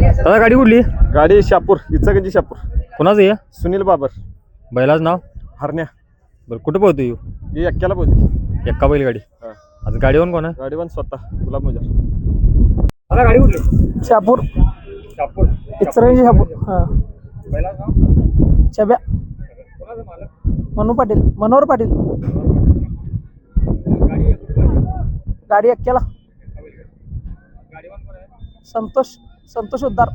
दादा गाडी कुठली? गाडी शापूर इचगंजी शापूर. कोणाचं आहे सुनील बाबर. बैलाच नाव? हरण्या. बरं कुठं पोहतो येऊ ही एक्क्याला पोहती एक्का बैल गाडी. हा. आज गाडीवर कोण आहे? गाडी पण स्वतः गुलाब मुजार दादा गाडी कुठली? शापूर. शापूर. इचरंजी शापूर. हां. बैलाच नाव? छब्या. कोणाचं मालक? मनू पाटील. मनोहर पाटील. गाडी गाडी एक्क्याला. गाडीवर कोण आहे? संतोष. संतोष उद्धार.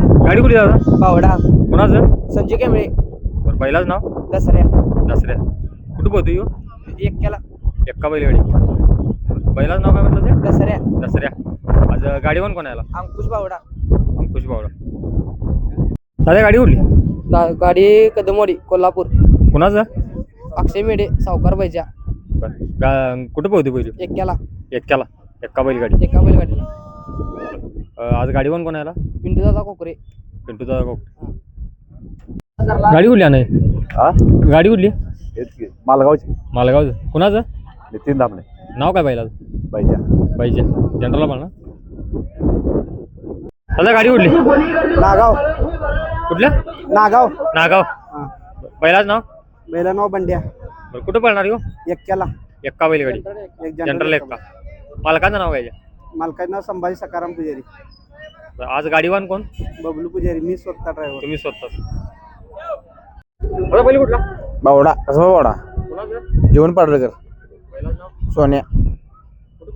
गाडी कुठली दादा? पावडा. कोणाचं? संजय केंबळे बरं बैलाच नाव? दसऱ्या. दसऱ्या. कुठं पोहतो येऊ एक्क्याला. एक्का बैल गाडी बैलाच नाव काय म्हटलं ते दसऱ्या. दसऱ्या. आज गाडीवर कोण यायला अंकुश बावडा. अंकुश बावडा. दादा गाडी कुठली? गाडी कदमवाडी कोल्हापूर. कोणाचं? अक्षय मेढे सावकार बैजा. बरं. गा- कुठं पोहते पहिली? एक्क्याला. एक्क्याला. एक्का बैल गाडी एका बैलगाडीला अं, आज गाडीवर कोण यायला? पिंटू दादा कोकरे. पिंटू दादा कोक गाडी कुठली नाही गाडी कुठली? मालगावची. मालगावचं. कुणाचं? नितीन धामणे. नाव काय बैलाचं पाहिजे पाहिजे जनरलला पण ना. दादा गाडी कुठली? नागाव. कुठल्या नागाव. नागाव. बैलाच नाव? बैला नाव बंड्या. बरं कुठं पळणार हो? एक्क्याला. एक्का बैल गाडी एक जनरल एक्का. मालकाचं नाव काय? मालकाचं नाव संभाजी सकाराम पुजारी. आज गाडीवान कोण? बबलू पुजारी मी स्वतः ड्रायव्हर तुम्ही स्वतः. बैल कुठला? बावडा कसं बावडा. कुणाचं? जेवण पाडळकर. नाव? सोन्या. कुठं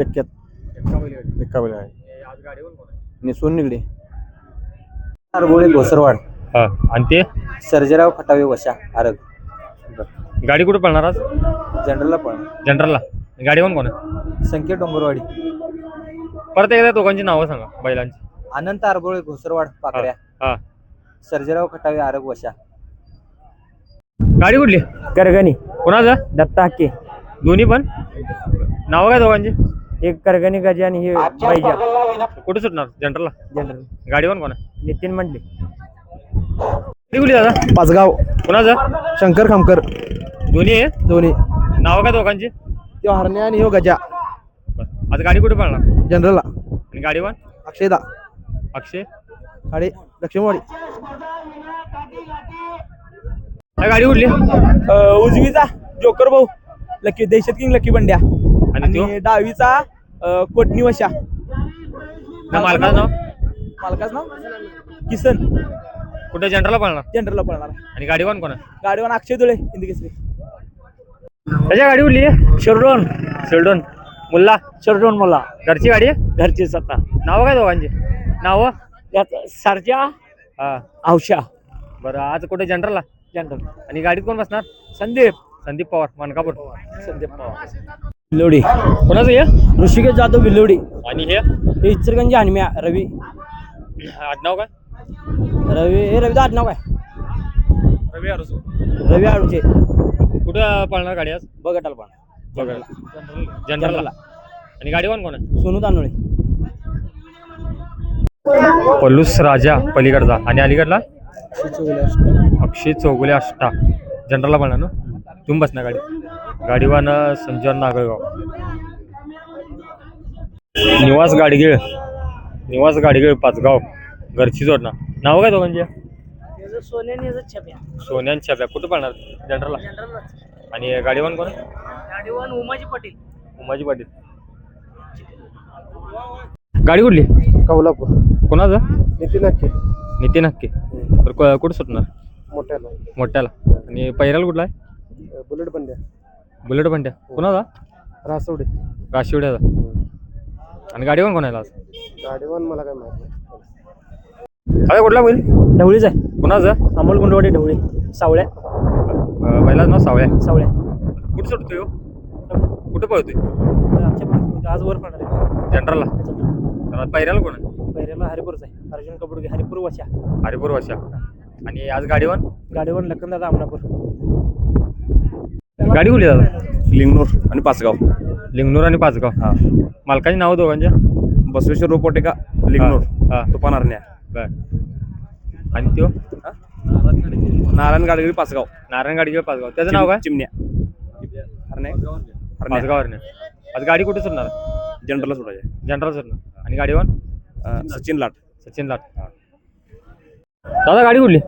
एक्का गाडी. हे आज कोण आहे? निसून निगडे. अरगोळे घोसरवाड. हा आणि ते? सर्जेराव खटावे वशा आरग. गाडी कुठं पळणार आज? जनरलला पण जनरलला. गाडीवर कोण आहे? संकेत डोंगरवाडी. परत एकदा दोघांची नावं सांगा बैलांची. अनंत आरगोळे घोसरवाड पाकड्या. हा. सर्जेराव खटावे आरग वशा. गाडी कुठली? करगणी. कोणाचं? दत्ता हक्के दोन्ही पण? नावं काय दोघांची? एक करगणी गजा आणि हे बैजा. कुठे सुटणार? जनरलला? जनरल. गाडीवर कोण आहे? नितीन मंडले. गाडी कुठली दादा? पाचगाव. कोणाचं? शंकर खामकर. दोन्ही आहे दोन्ही. नावं काय दोघांची? तो हरण्या आणि ह्यो गजा. आज गाडी कुठे पळणार जनरलला आणि गाडीवर अक्षयदा अक्षय गाडी लक्ष्मीवाडी काय गाडी कुठली उजवीचा जोकर भाऊ लकी दहशत किंग लकी बंड्या आणि तो आणि डावीचा अं, कोटणी वशा ना मालकाचं नाव मालकाच नाव किसन कुठे जनरलला पळणार जनरलला पळणार आणि गाडीवर कोण आहे गाडीवर अक्षय दुळे हिंदी केसरी त्याच्या गाडी आहे शिरडोन शिल्डोन मुल्ला शिरडोन मला घरची गाडी? आहे घरची सत्ता. नावं काय दोघांची? नावं? यात सरजा हा. औषा. बरं आज कुठे जनरलला जनरल आणि गाडीत कोण बसणार? संदीप. संदीप पवार मानकापूर. संदीप पवार. बिल्लोडी कोणाचं हे? ऋषिकेश जाधव बिल्लोडी आणि हे? हे इचरगंजी हनम्या रवी. आडनाव काय? रवी हे रवीदा आडनाव काय? रवी अरसू रवी आडूचे. कुठं पळणार गाडी आज? बघटाल पण बघायला. जनरलला आणि गाडीवर कोण आहे? सोनू तांदुळे. पल्लूस राजा पलीकडचा. आणि अलीकडला? अक्षय चौगुले अष्टा. जनरलला पळणार ना? तुम्ही बसणार गाडी. गाडीवान संजय नागळगाव. निवास गाडगीळ. निवास गाडगीळ पाचगाव. घरची जोडणार नाव काय दोघांची? सोन्याने छप्या सोन्यान छाप्या कुठं पळणार? जनरलला आणि गाडीवान कोण? आहे? गाडीवान उमाजी पाटील. उमाजी पाटील. गाडी कुठली? कौलापूर. कोणाचं? नितीन हक्के. नितीन हक्के. बरं को- कुठं सुटणार? मोठ्याला. मोठ्याला. आणि पहिल्याला कुठला आहे? बुलेट बंड्या. बुलेट पंट्या कोणाचा? रासवडे. राशिवड्याचा. आणि गाडीवर कोणाला आज? गाडीवान मला काय माहिती अरे कुठला बैल? ढवळीच आहे. कोणाचं? अमोल गुंडवाडी ढवळी सावळ्या. बैलाचं नाव सावळ्या सावळ्या कुठं सुटतोय हो? कुठं? पळतोय? आमच्या पण आज वर पडणार आहे. जनरलला? तर आज पहिल्याला कोण आहे? पहिल्याला हरिपूरचा आहे. अर्जुन कबुडगे हरिपूर वशा. हरिपूर वाशा. आणि आज गाडीवर? गाडीवर लखनदादा अमनापूर गाडी कुठली दादा? लिंगनूर आणि पाचगाव. लिंगनूर आणि पाचगाव. हा. मालकाची नावं दोघांच्या बसवेश्वर रोपोटेका लिंगनूर हा. तुफान हरण्या बर. आणि त्यो? नारायण गाडगिरी पाचगाव. नारायण गाडी पाचगाव. त्याचं नाव काय? चिमण्या. आज गाडी कुठे सुटणार जनरलला सोडायचे. जनरल सर आणि गाडीवान अं, सचिन लाट. सचिन लाट. दादा गाडी कुठली?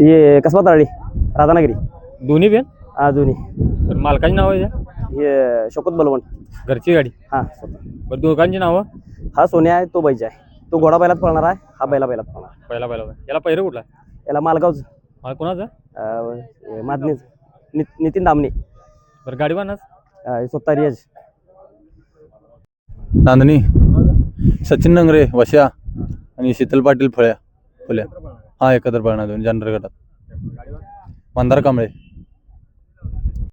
हे कसबा तळाडी राधानगरी. दोन्ही बेन हा दोन्ही. तर मालकाची नावं आहे हे शोकत बलवण. घरची गाडी? हा स्वतः. बरं दोघांची नावं? हा सोन्या आहे तो बैजा आहे. तो घोडा बैलात पळणार आहे हा बैला बैलात पळणार. पहिला पहिला याला पहिरं कुठला याला मालगावच. मला कोणाचं? मादनीच नि नितीन दामणे. बरं गाडीवानच अं, स्वतः रियाज नांदणी सचिन नंगरे वश्या आणि शीतल पाटील फळ्या फुल्या. हा एकत्र पळणार दोन जनरल गटात मंदार कांबळे.